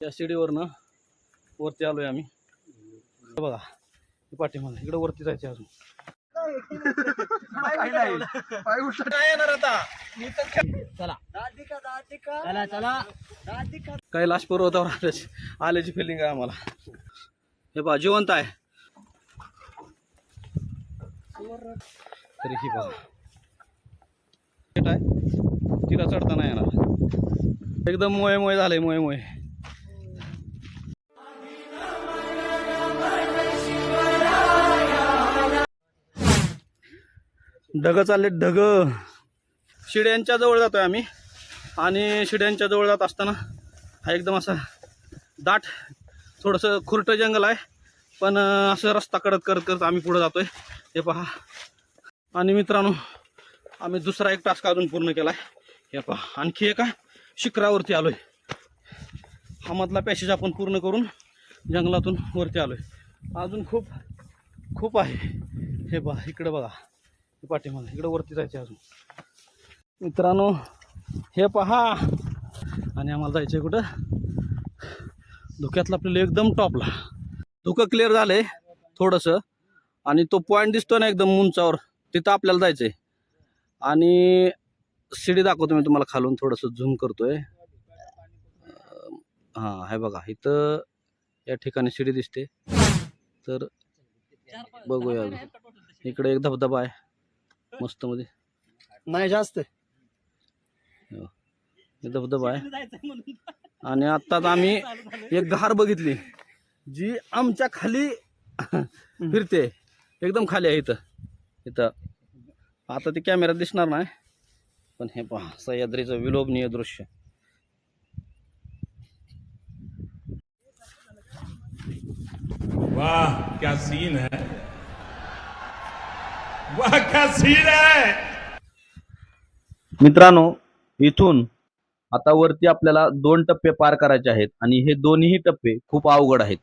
त्या शिडीवरनं वरती आलोय आम्ही. हे बघा हे पाठीमागे इकडे वरती जायचे अजून. चला. चला कैलाश पर्वतावर आल्याची आल्याची फिलिंग आहे आम्हाला. हे बघा जिवंत आहे. तरी ही बघा. आहे तिला चढताना येणार. एकदम मोये मोये झालंय मोये मोये ढग चालले ढग. शिड्यांच्या जवळ जातोय आम्ही. आणि शिड्यांच्या जवळ जात असताना हा एकदम असा दाट थोडंसं खुरटं जंगल आहे. पण असं रस्ता कडत करत करत आम्ही पुढे जातोय. हे पहा. आणि मित्रांनो आम्ही दुसरा एक टास्क अजून पूर्ण केला आहे हे पहा. आणखी एका शिखरावरती आलोय. हा मधला पॅसेज आपण पूर्ण करून जंगलातून वरती आलोय. अजून खूप खूप आहे. हे पहा इकडं बघा. पाठीमध्ये इकडं वरती जायचे अजून. मित्रांनो हे पहा. आणि आम्हाला जायचं आहे कुठं? धुक्यातलं आपल्याला एकदम टॉपला. धुकं क्लिअर झालं आहे थोडंसं. आणि तो पॉईंट दिसतो ना एकदम उंचावर. तिथं आपल्याला जायचं आहे आणि शिडी दाखवतो मी तुम्हाला खालून थोडंसं झूम करतोय. आहे हां हे बघा इथं या ठिकाणी शिडी दिसते. तर बघूया अजून. इकडे एक धबधबा आहे. मस्त मध्ये. नाही जास्त. हे. धबधबा आहे. आणि आत्ताच आम्ही एक घार बघितली. जी आमच्या खाली फिरते. एकदम खाली आहे इथं. इथं. आता ते कॅमेऱ्यात दिसणार नाही. पण हे पहा सह्याद्रीचं विलोभनीय दृश्य. वाह क्या सीन है वाह क्या सीन है. मित्रांनो इथून आता वरती आपल्याला दोन टप्पे पार करायचे आहेत आणि हे दोन्ही टप्पे खूप अवघड आहेत.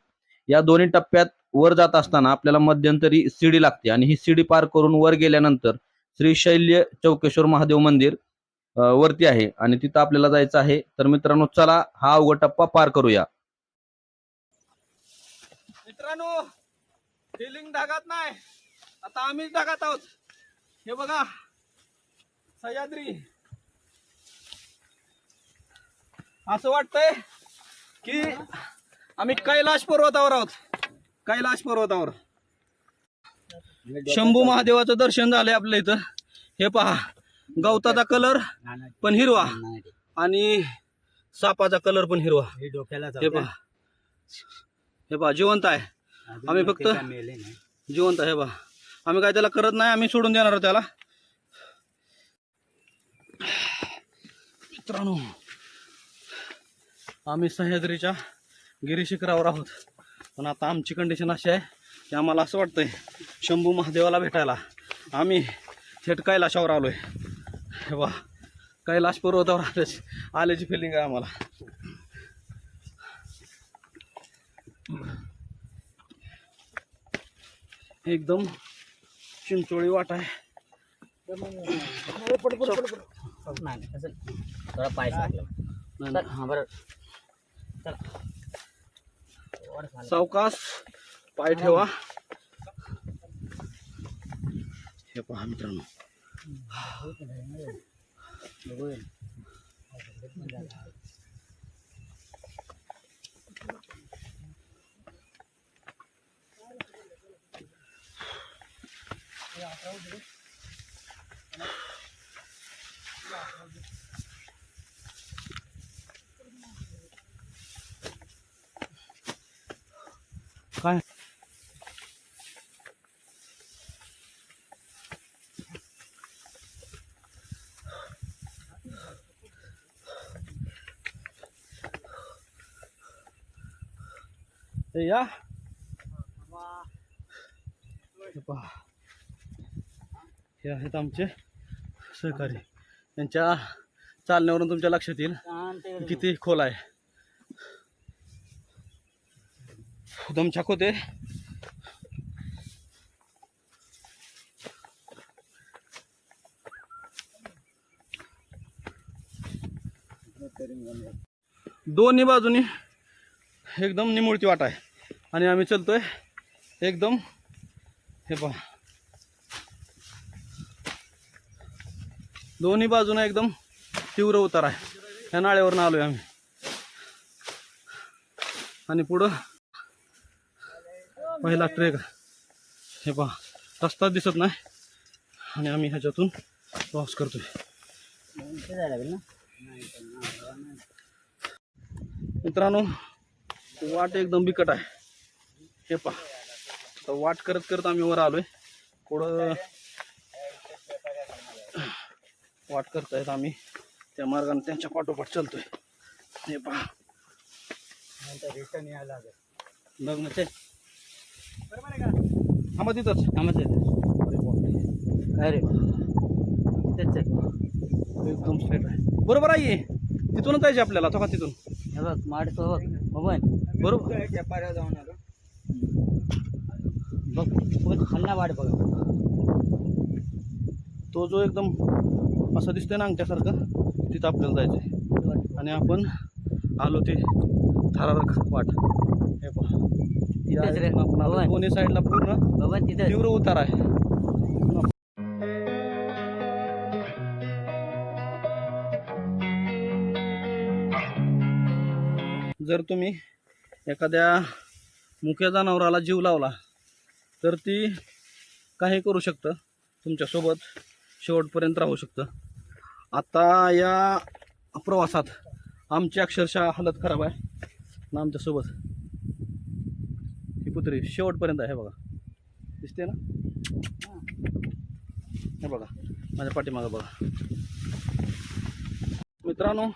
या दोन्ही टप्प्यात वर जात असताना आपल्याला मध्यंतरी शिडी लागते आणि ही शिडी पार करून वर गेल्यानंतर श्री शैल्य चौकेश्वर महादेव मंदिर वरती आहे आणि तिथं आपल्याला जायचं आहे. तर मित्रांनो चला हा अवघड टप्पा पार करूया. मित्रांनो फिलिंग ढगात नाही. आता आम्हीच ढगात आहोत. हे बघा. सह्याद्री. असं वाटतंय की आम्ही कैलाश पर्वतावर आहोत. कैलाश पर्वतावर. शंभू महादेवाचं दर्शन झालंय आपल्या इथं. हे पहा. गवताचा कलर पण हिरवा आणि सापाचा कलर पण हिरवा. हे डोक्याला हे पहा. हे पहा. जिवंत आहे. आम्ही फक्त जिवंत आहे हे पहा. आम्ही काय त्याला करत नाही आम्ही सोडून देणार त्याला. मित्रांनो आम्ही सह्याद्रीच्या गिरीशिखरावर आहोत. पण आता आमची कंडिशन अशी आहे की आम्हाला असं वाटतंय शंभू महादेवाला भेटायला आम्ही थेट कैलाशावर आलोय. हे वा कैलाश पर्वतावर आल्याची आल्याची फिलिंग आहे आम्हाला. एकदम चिंचोळी वाट आहे. नाही असं थोडा पाय नाही, बरं चला सावकाश पाय ठेवा. हे पहा मित्रांनो. काय हे या हे पहा हे आहेत आमचे सहकारी. यांच्या चालण्यावरून तुमच्या लक्षात येईल किती खोल आहे. दमछाक होते. दोन्ही बाजूनी एकदम निमुळती वाट आहे. आणि आम्ही चलतोय एकदम हे पहा. दोन्ही बाजूने एकदम तीव्र उतार आहे. या नाळ्यावरनं आलोय आम्ही. आणि पुढं पहिला ट्रेक हे पहा रस्ता दिसत नाही. आणि आम्ही ह्याच्यातून क्रॉस करतोय. ना मित्रांनो वाट एकदम बिकट आहे. हे पहा वाट करत करत आम्ही वर आलोय. पुढं वाट करतायत आम्ही. त्या मार्गाने त्यांच्या पाठोपाठ चालतोय. हे पहा. रिटर्न यायला लागेल. लग्न ते. हा मग तिथंच. कामच येते अरे तेच आहे. एकदम स्ट्रेट आहे. बरोबर आहे. तिथूनच जायचे आपल्याला. तो का तिथून? हे बघ माड तो बघ बरोबर जाऊन आलो. बघ बघ खाल्ला वाट बघ. तो जो एकदम असं दिसतोय ना अंगठ्यासारखं तिथं आपल्याला जायचंय. आणि आपण आलो ते थरारक वाट. हे पहा. या तिथेच रे. इथून आपण आलो. होय. दोन्ही साईडला पूर्ण तीव्र उतार आहे. जर तुम्ही एखाद्या मुक्या जनावराला जीव लावला तर ती काही करू शकतं. तुमच्यासोबत शेवटपर्यंत राहू शकतं. आता या प्रवासात आमची अक्षरशः हालत खराब आहे. ना आमच्यासोबत ही कुत्री शेवटपर्यंत आहे हे बघा. दिसते ना? हे बघा माझ्या पाठीमागं बघा. मित्रांनो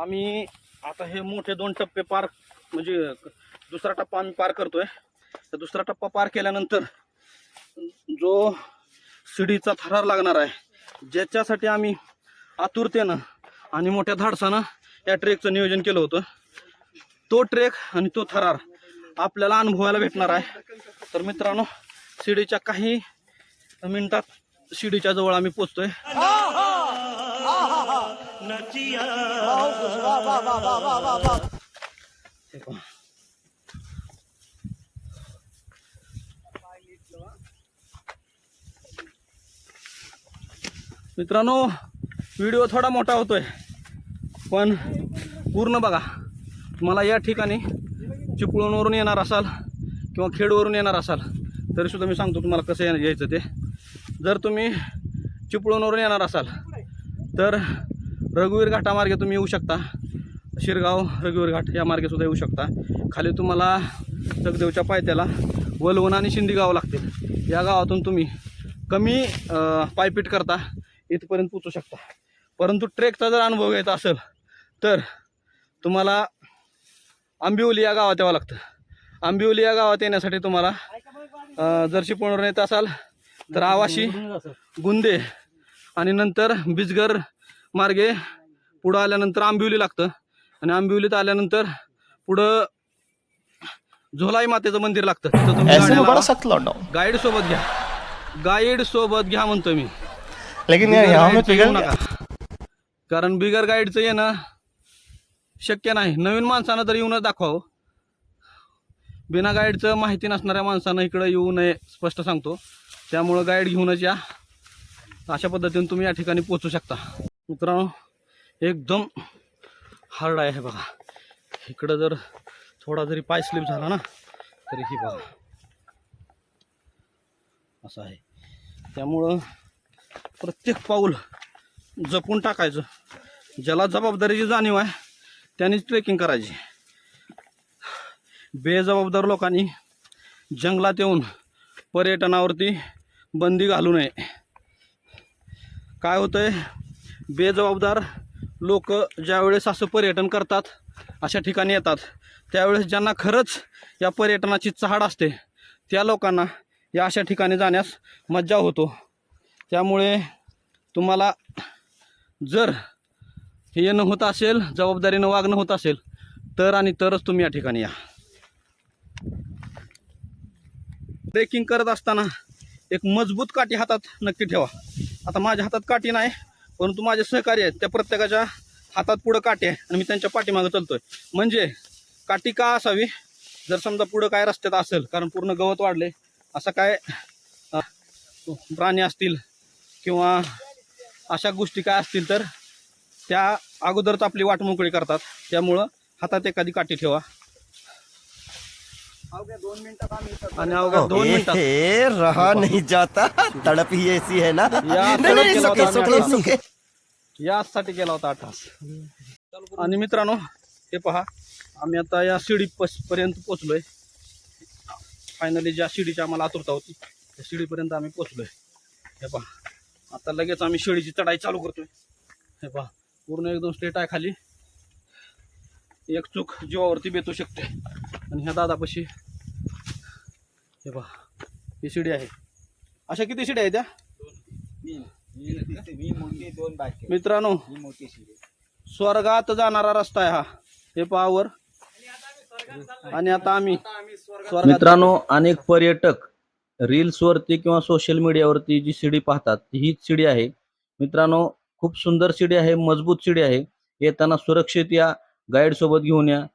आम्ही आता हे मोठे दोन टप्पे पार म्हणजे दुसरा टप्पा आम्ही पार करतोय. तर दुसरा टप्पा पार केल्यानंतर जो शिडीचा थरार लागणार आहे ज्याच्यासाठी आम्ही आतुरतेनं आणि मोठ्या धाडसानं या ट्रेकचं नियोजन केलं होतं. तो ट्रेक आणि तो थरार आपल्याला अनुभवायला भेटणार आहे. तर मित्रांनो शिडीच्या काही मिनिटात शिडीच्या जवळ आम्ही पोचतोय मित्रांनो व्हिडिओ थोडा मोठा होतोय. पण पूर्ण बघा. तुम्हाला या ठिकाणी चिपळूणवरून येणार असाल किंवा खेडवरून येणार असाल तरीसुद्धा मी सांगतो तुम्हाला कसं येणं यायचं ते. जर तुम्ही चिपळूणवरून येणार असाल तर रघुवीर घाटामार्गे तुम्ही येऊ शकता. शिरगाव रघुवीर घाट या मार्गेसुद्धा येऊ शकता. खाली तुम्हाला जगदेवच्या पायथ्याला वलवण आणि शिंदी गावं लागतील. या गावातून तुम्ही कमी पायपीट करता इथपर्यंत पोचू शकता. परंतु ट्रेकचा जर अनुभव घ्यायचा असेल तर तुम्हाला आंबिवली या गावात यावं लागतं. आंबिवली या गावात येण्यासाठी तुम्हाला जर चिपळूणवरून येत असाल तर आवाशी गुंदे आणि नंतर बिजगर मार्गे पुढं आल्यानंतर आंबिवली लागतं. आणि आंबिवलीत आल्यानंतर पुढं झोलाई मातेचं मंदिर लागतं. तिथं गाईड सोबत घ्या. गाईड सोबत घ्या म्हणतो मी. लेकिन यार यहाँ में पिघल कारण बिगर गाईडचं येणं शक्य नाही. नवीन माणसानं तर येऊनच दाखवावं. बिना गाईडचं माहिती नसणाऱ्या माणसानं इकडं येऊ नये स्पष्ट सांगतो. त्यामुळं गाईड घेऊनच या. अशा पद्धतीने तुम्ही या ठिकाणी पोचू शकता. मित्रांनो एकदम हार्ड आहे हे बघा. इकडं जर थोडा जरी पाय स्लिप झाला ना तरी ही बघा. असं आहे. त्यामुळं प्रत्येक पाऊल जपून टाकायचं. ज्याला जबाबदारीची जाणीव आहे त्यांनीच ट्रेकिंग करायची. बेजबाबदार लोकांनी जंगलात येऊन पर्यटनावरती बंदी घालू नये. काय होतंय? बेजबाबदार लोक ज्यावेळेस असं पर्यटन करतात अशा ठिकाणी येतात. त्यावेळेस ज्यांना खरंच या पर्यटनाची चहाड असते त्या लोकांना या अशा ठिकाणी जाण्यास मज्जा होतो. त्यामुळे तुम्हाला जर हे येणं होत असेल जबाबदारीनं वागणं होत असेल तर आणि तरच तुम्ही या ठिकाणी या. ट्रेकिंग करत असताना एक मजबूत काठी हातात नक्की ठेवा. आता माझ्या हातात काठी नाही परंतु माझे सहकारी आहेत त्या प्रत्येकाच्या हातात पुढं काठी आहे आणि मी त्यांच्या पाठीमागं चालतोय. म्हणजे काठी का असावी? जर समजा पुढं काय रस्त्यात असेल कारण पूर्ण गवत वाढले असं काय प्राणी असतील किंवा अशा गोष्टी काय असतील तर त्या अगोदरच आपली वाट मोकळी करतात. त्यामुळं हातात एखादी काठी ठेवा. आणि अवघ्या दोन मिनिटात. ए, रहा नहीं जाता. तड़प ही ऐसी है ना? या नहीं, नहीं, तड़प के सुखे, लौटा सुखे, में सुखे. यासाठी केला होता आठास. आणि मित्रांनो हे पहा आम्ही आता या शिडी पस पर्यंत पोचलोय. फायनली ज्या शिडीची आम्हाला आतुरता होती त्या शिडीपर्यंत आम्ही पोचलोय. हे पहा. आता लगेच आम्ही शिडीची चढाई चालू करतोय. हे पहा पूर्ण एकदम स्ट्रेट आहे खाली. एक चूक जीवावरती बेतू शकते. आणि ह्या दादापाशी हे पहा ही शिडी आहे. अशा किती शिड्या आहेत त्या? मित्रांनो स्वर्गात जाणारा रस्ता आहे हा. हे पहावर आणि आता आम्ही मित्रांनो अनेक पर्यटक रील्स वरती किंवा सोशल मीडियावरती जी शिडी पाहतात ती हीच शिडी आहे. मित्रांनो खूप सुंदर शिडी आहे मजबूत शिडी आहे. येताना सुरक्षित या गाईड सोबत घेऊन या.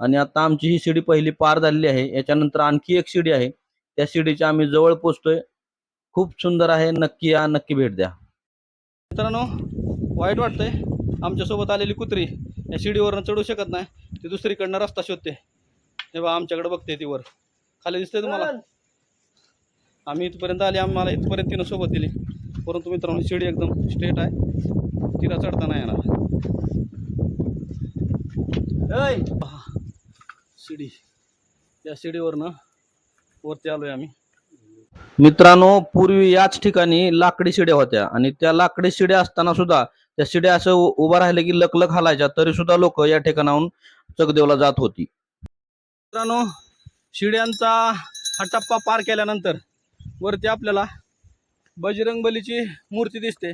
आणि आता आमची ही सीडी पहिली पार झालेली आहे. याच्यानंतर आणखी एक शिडी आहे. त्या शिडीच्या आम्ही जवळ पोचतोय. खूप सुंदर आहे. नक्की या नक्की भेट द्या. मित्रांनो वाईट वाटतंय. आमच्यासोबत आलेली कुत्री या शिडीवरनं चढू शकत नाही. ती दुसरीकडनं रस्ता शोधते. हे बा आमच्याकडे बघते ती वर. खाली दिसते तुम्हाला? आम्ही इथपर्यंत आले आम्हाला इथपर्यंत तिनं सोबत दिली. परंतु मित्रांनो शिडी एकदम स्ट्रेट आहे. तिला चढता नाही येणार. पहा, शिडी या शिडीवरनं वरती आलोय आम्ही. मित्रांनो पूर्वी याच ठिकाणी लाकडी शिड्या होत्या आणि त्या लाकडी शिड्या असताना सुद्धा त्या शिड्या असं उभं राहिलं की लकलक हालायच्या तरी सुद्धा लोक या ठिकाणाहून चकदेवला जात होती. मित्रांनो शिड्यांचा हा टप्पा पार केल्यानंतर वरती आपल्याला बजरंगबलीची मूर्ती दिसते.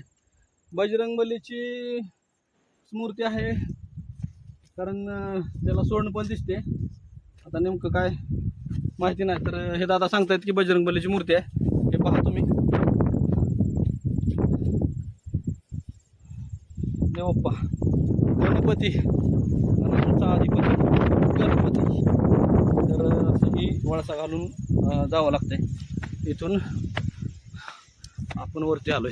बजरंगबलीची मूर्ती आहे. कारण त्याला सोडणं पण दिसते. आता नेमकं काय माहिती नाही. तर हे दादा सांगतायत की बजरंगबलीची मूर्ती आहे. हे पहा तुम्ही. देवप्पा गणपती. गणांचा अधिपती. गणपती. तर असं ही वळसा घालून जावं लागतंय. इथून आपण वरती आलोय.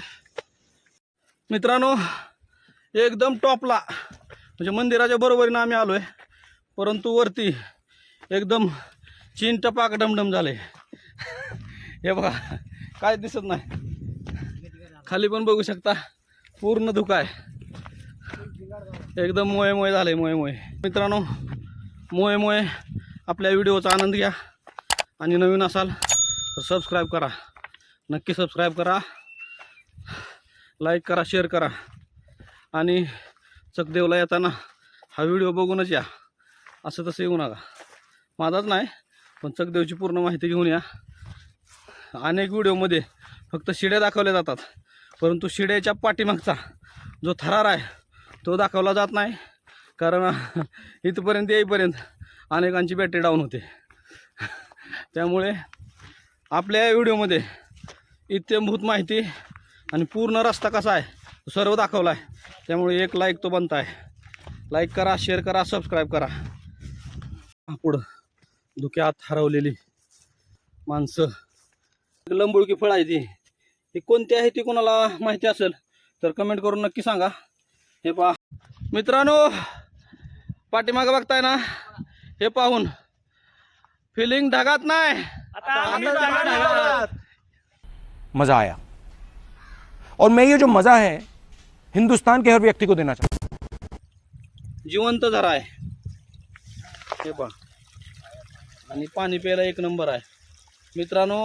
मित्रांनो एकदम टॉपला म्हणजे मंदिराच्या बरोबरीनं आम्ही आलोय. परंतु वरती एकदम चिंट पाक डमडम झाले हे बघा काय दिसत नाही. खाली पण बघू शकता पूर्ण धुका आहे. एकदम मोये मोये झाले मोये मोये मित्रांनो मोये मोये आपल्या व्हिडिओचा आनंद घ्या. आणि नवीन असाल तर सबस्क्राईब करा. नक्की सबस्क्राईब करा. लाईक करा शेअर करा. आणि चकदेवला येताना हा व्हिडिओ बघूनच या. असं तसं येऊ नका. माझाच नाही पण चकदेवची पूर्ण माहिती घेऊन या. अनेक व्हिडिओमध्ये फक्त शिड्या दाखवल्या जातात. परंतु शिड्याच्या पाठीमागचा जो थरार आहे तो दाखवला जात नाही. कारण इथपर्यंत येईपर्यंत अनेकांची बॅटरी डाऊन होते. त्यामुळे आपल्या या व्हिडिओमध्ये इत्यंभूत माहिती आणि पूर्ण रस्ता कसा आहे सर्व दाखवला आहे. त्यामुळे एक लाईक तो बनता आहे. लाईक करा शेअर करा सबस्क्राईब करा. पुढं धुक्यात हरवलेली माणसं. लंबुळकी फळ आहे ती. ही कोणती आहे ती कोणाला माहिती असेल तर कमेंट करून नक्की सांगा. हे पहा. मित्रांनो पाठीमागं बघताय ना? हे पाहून फिलिंग ढगात नाही. मज़ा आया। और मैं ये जो मज़ा है हिंदुस्तान के हर व्यक्ति को देना चाहता हूं। जिवंत झरा आहे। हे पहा। आणि पाणी प्यायला एक नंबर आहे। मित्रांनो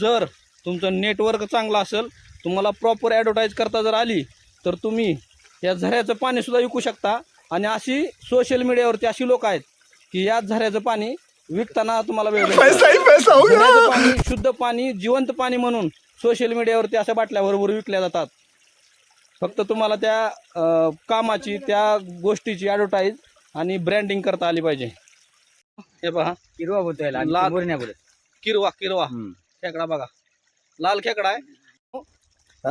जर तुमचं नेटवर्क चांगलं असेल तुम्हाला प्रॉपर ॲडव्हर्टाईज करता जर आली तर तुम्ही या झऱ्याचं पाणीसुद्धा विकू शकता. आणि अशी सोशल मीडियावरती अशी लोक आहेत की याच झऱ्याचं पाणी विकताना तुम्हाला वेळ झऱ्याचं पाणी शुद्ध पाणी जिवंत पाणी म्हणून सोशल मीडियावरती अशा बाटल्याबरोबर विकल्या जातात. फक्त तुम्हाला त्या अ, कामाची त्या गोष्टीची ॲडव्हर्टाईज आणि ब्रँडिंग करता आली पाहिजे. हे पहा. किरवा बोलतोय लाल, नाही बोलत किरवा किरवा. खेकडा बघा. लाल खेकडा आहे. अ,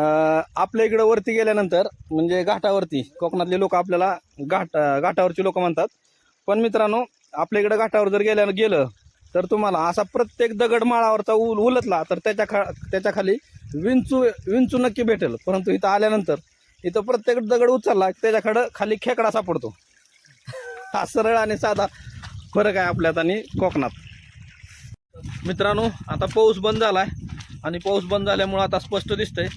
आपल्या इकडं वरती गेल्यानंतर म्हणजे घाटावरती कोकणातले लोक आपल्याला घाट अ, घाटावरची लोक म्हणतात. पण मित्रांनो आपल्या इकडं घाटावर जर गेल्या गेलं तर तुम्हाला असा प्रत्येक दगड माळावरचा उल उलटला तर त्याच्या खा त्याच्याखाली विंचू विंचू नक्की भेटेल. परंतु इथं आल्यानंतर इथं प्रत्येक दगड उचलला त्याच्याकडं खाली खेकडा सापडतो. हा सरळ आणि साधा फरक आहे आपल्यात आणि कोकणात. मित्रांनो आता पाऊस बंद झाला आहे आणि पाऊस बंद झाल्यामुळं आता स्पष्ट दिसतंय.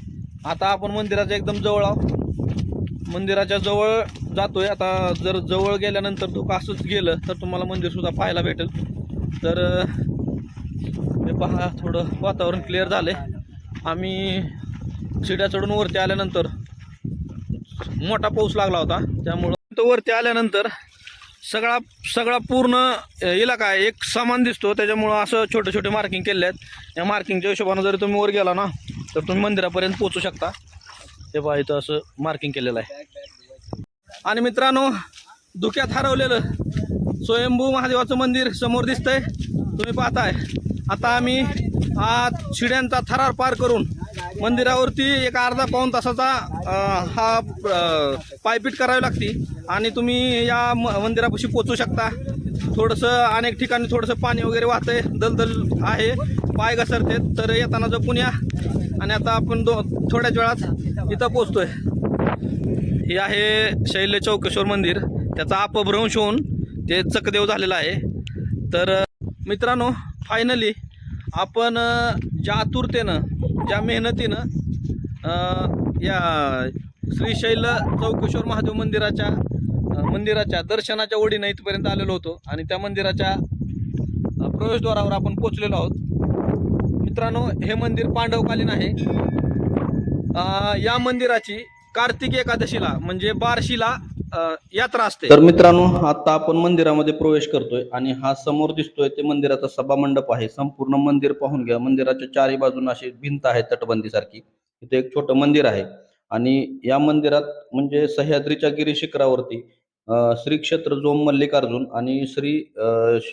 आता आपण मंदिराच्या एकदम जवळ आहोत. मंदिराच्या जवळ जातोय. आता जर जवळ गेल्यानंतर धोका असंच गेलं तर तुम्हाला मंदिरसुद्धा पाहायला भेटेल. तर हे पहा थोडं वातावरण क्लिअर झालंय. आम्ही शिड्या चढून वरती आल्यानंतर मोठा पाऊस लागला होता. त्यामुळं तो वरती आल्यानंतर सगळा सगळा पूर्ण इलाका आहे. एक समान दिसतो. त्याच्यामुळं असं छोटे छोटे मार्किंग केले आहेत. या मार्किंगच्या हिशोबानं जरी तुम्ही वर गेला ना तर तुम्ही मंदिरापर्यंत पोहोचू शकता. हे पहा इथं असं मार्किंग केलेलं आहे. आणि मित्रांनो धुक्यात हरवलेलं स्वयंभू महादेवाचं मंदिर समोर दिसतंय. तुम्ही पाहताय आता आम्ही हा शिड्यांचा थरार पार करून मंदिरावरती एक अर्धा पाऊण तासाचा हा पायपीट करावी लागती. आणि तुम्ही या म मंदिरापाशी पोचू शकता. थोडंसं अनेक ठिकाणी थोडंसं पाणी वगैरे वाहतंय दलदल आहे. पाय घसरते तर येताना जपून या. आणि आता आपण दो थोड्याच वेळात इथं पोचतोय हे आहे शैल्य चौकेश्वर मंदिर. त्याचा अपभ्रंश होऊन ते चकदेव झालेला आहे. तर मित्रांनो फायनली आपण ज्या आतुरतेनं ज्या मेहनतीनं या श्रीशैल चौकेश्वर महादेव मंदिराच्या मंदिराच्या दर्शनाच्या ओढीनं इथपर्यंत आलेलो होतो. आणि त्या मंदिराच्या प्रवेशद्वारावर आपण पोचलेलो आहोत. मित्रांनो हे मंदिर पांडवकालीन आहे. या मंदिराची कार्तिक एकादशीला म्हणजे बारशीला यात्रा असते. तर मित्रांनो आता आपण मंदिरामध्ये प्रवेश करतोय आणि हा समोर दिसतोय ते मंदिराचा सभा मंडप आहे. संपूर्ण मंदिर पाहून घ्या. मंदिराच्या चारही बाजून अशी भिंत आहे तटबंदी सारखी. इथे एक छोटं मंदिर आहे. आणि या मंदिरात म्हणजे सह्याद्रीच्या गिरी शिखरावरती श्री क्षेत्र जोम मल्लिकार्जुन आणि श्री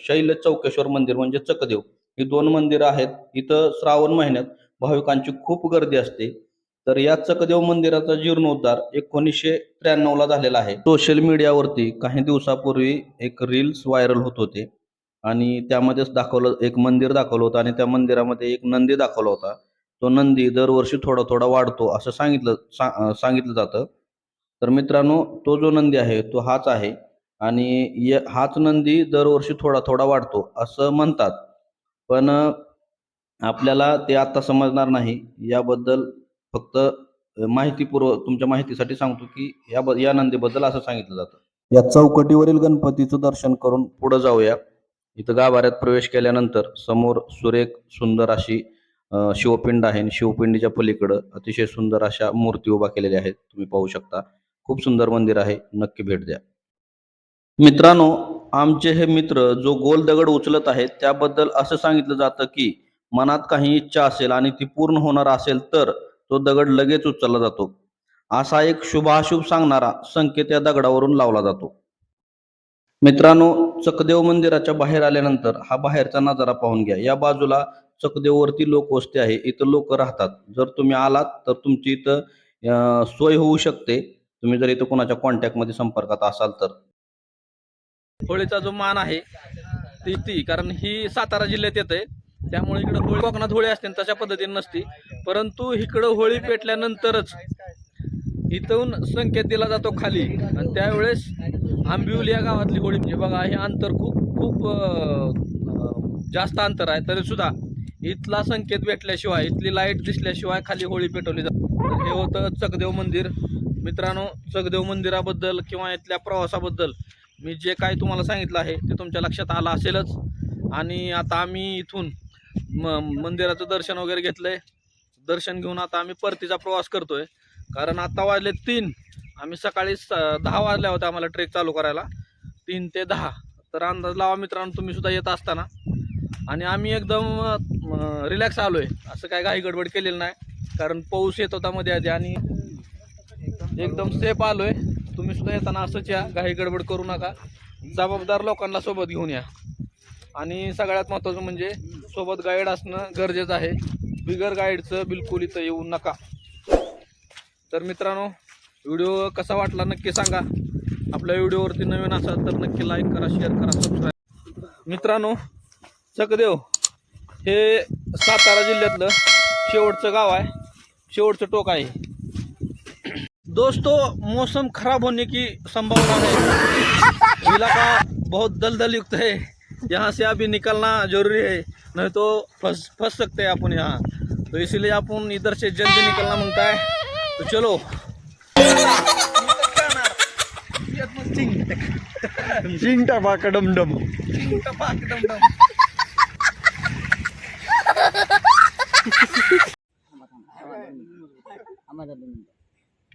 शैल चौकेश्वर मंदिर म्हणजे चकदेव. ही दोन मंदिरं आहेत. इथं श्रावण महिन्यात भाविकांची खूप गर्दी असते. तर या चकदेव मंदिराचा जीर्णोद्धार एकोणीसशे त्र्याण्णव ला झालेला आहे. सोशल मीडियावरती काही दिवसापूर्वी एक रील्स व्हायरल होत होते. आणि त्यामध्येच दाखवलं एक मंदिर दाखवलं होतं आणि त्या मंदिरामध्ये एक नंदी दाखवला होता. तो नंदी दरवर्षी थोडा थोडा वाढतो असं सांगितलं सा सांगितलं जातं. तर मित्रांनो तो जो नंदी आहे तो हाच आहे. आणि हाच नंदी दरवर्षी थोडा थोडा वाढतो असं म्हणतात. पण आपल्याला ते आता समजणार नाही. याबद्दल फक्त माहितीपूर्व माहितीपूर्वक तुमच्या माहितीसाठी सांगतो की या ब- या नंदीबद्दल असं सांगितलं जातं. या चौकटीवरील गणपतीचं दर्शन करून पुढे जाऊया. इथं गाभाऱ्यात प्रवेश केल्यानंतर समोर सुरेख सुंदर अशी शिवपिंड आहे आणि शिवपिंडीच्या पलीकडं अतिशय सुंदर अशा मूर्ती उभा केलेल्या आहेत. तुम्ही पाहू शकता. खूप सुंदर मंदिर आहे. नक्की भेट द्या. मित्रांनो आमचे हे मित्र जो गोल दगड उचलत आहेत त्याबद्दल असं सांगितलं जातं की मनात काही इच्छा असेल आणि ती पूर्ण होणार असेल तर तो दगड लगेच उचलला जातो. असा एक शुभाशुभ सांगणारा संकेत या दगडावरून लावला जातो. मित्रांनो चकदेव मंदिराच्या बाहेर आल्यानंतर हा बाहेरचा नजारा पाहून घ्या. या बाजूला चकदेववरती लोक वस्ती आहे. इथं लोक राहतात. जर तुम्ही आलात तर तुमची इथं सोय होऊ शकते. तुम्ही जर इथं कोणाच्या कॉन्टॅक्टमध्ये संपर्कात असाल तर. होळीचा जो मान आहे ती ती. कारण ही सातारा जिल्ह्यात येते त्यामुळे इकडं होळी कोकणात होळी असते तशा पद्धतीने नसती. परंतु इकडं होळी पेटल्यानंतरच इथून संकेत दिला जातो खाली. आणि त्यावेळेस आंबिवली या गावातली होळी. म्हणजे बघा हे अंतर खूप खूप जास्त अंतर आहे. तरी सुद्धा इथला संकेत भेटल्याशिवाय इथली लाइट दिसल्याशिवाय खाली होळी पेटवली जाते हे होतं चकदेव मंदिर. मित्रांनो चकदेव मंदिराबद्दल किंवा इथल्या प्रवासाबद्दल मी जे काय तुम्हाला सांगितलं आहे ते तुमच्या लक्षात आलं असेलच. आणि आता आम्ही इथून म मंदिराचं दर्शन वगैरे घेतलंय. दर्शन घेऊन आता आम्ही परतीचा प्रवास करतोय. कारण आता वाजले तीन. आम्ही सकाळी स दहा वाजल्या होत्या आम्हाला ट्रेक चालू करायला. तीन ते दहा. तर अंदाज लावा मित्रांनो तुम्ही सुद्धा येत असताना. आणि आम्ही एकदम रिलॅक्स आलो आहे असं काय घाई गडबड केलेलं नाही. कारण पाऊस येत होता मध्ये आधी आणि एकदम सेफ आलो आहे तुम्ही सुद्धा येताना असंच या. घाई गडबड करू नका. जबाबदार लोकांना सोबत घेऊन या. आणि सगळ्यात महत्त्वाचं म्हणजे सोबत गाईड असणं गरजेचं आहे. बिगर गाईडचं बिलकुल इथं येऊ नका. तर मित्रांनो व्हिडिओ कसा वाटला नक्की सांगा. आपल्या व्हिडिओवरती नवीन असाल तर नक्की लाईक करा शेअर करा सबस्क्राईब मित्रांनो चकदेव हे सातारा जिल्ह्यातलं शेवटचं गाव आहे. शेवटचं टोक आहे. दोस्तों मौसम खराब होने की संभावना है। इलाका बहुत दलदल युक्त है। यहाँ से अभी निकलना ज़रूरी है नहीं तो फंस फंस सकते हैं अपन यहाँ। तो इसीलिए अपन इधर से जल्दी निकलना माँगता है। तो चलो। चिंग टपाका डमडम थांबा जरा दोन मिनिटं. दोन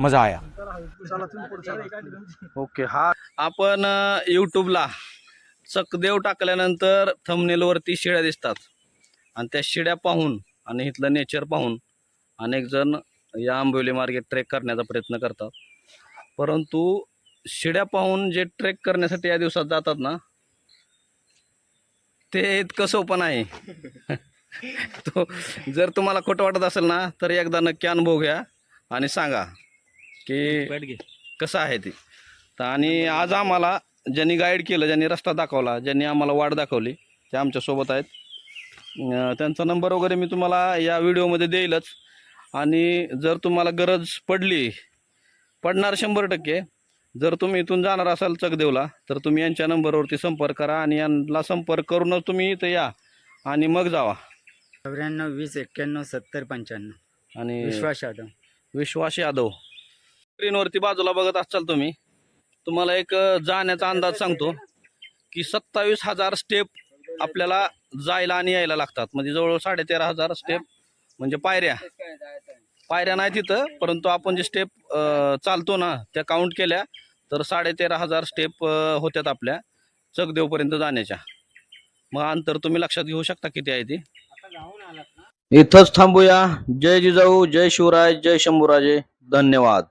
मजा आया. ओके हा. आपण यूट्यूबला चकदेव टाकल्यानंतर थमनेलवरती शिड्या दिसतात. आणि त्या शिड्या पाहून आणि इथलं नेचर पाहून अनेक जण या आंबोली मार्गे ट्रेक करण्याचा प्रयत्न करतात. परंतु शिड्या पाहून जे ट्रेक करण्यासाठी या दिवसात जातात ना ते इतकं सोपं नाही. तो जर तुम्हाला खोटं वाटत असेल ना तर एकदा नक्की अनुभव घ्या. आणि सांगा की कसं आहे ते? तर आणि आज आम्हाला ज्यांनी गाईड केलं ज्यांनी रस्ता दाखवला ज्यांनी आम्हाला वाट दाखवली ते आमच्यासोबत आहेत. त्यांचा नंबर वगैरे मी तुम्हाला या व्हिडिओमध्ये देईलच. आणि जर तुम्हाला गरज पडली पडणार शंभर टक्के. जर तुम्ही इथून जाणार असाल चकदेवला तर तुम्ही यांच्या नंबरवरती संपर्क करा आणि यांना संपर्क करूनच तुम्ही इथं या आणि मग जावा. चौऱ्याण्णव वीस एक्क्याण्णव सत्तर पंच्याण्णव. आणि विश्वास यादव. विश्वास यादव. स्क्रीनवरती बाजूला बघत असाल तुम्ही तुम्हाला एक जाण्याचा अंदाज सांगतो की सत्तावीस हजार स्टेप आपल्याला जायला आणि यायला लागतात. म्हणजे जवळजवळ साडे तेरा हजार स्टेप म्हणजे पायऱ्या. पायऱ्या नाही तिथं परंतु आपण जे स्टेप चालतो ना त्या काउंट केल्या तर साडे तेरा हजार स्टेप होत्यात आपल्या चकदेवपर्यंत जाण्याच्या. मग अंतर तुम्ही लक्षात घेऊ शकता किती आहे ती? इथंच थांबूया. जय जिजाऊ जय शिवराय जय शंभूराजे. धन्यवाद.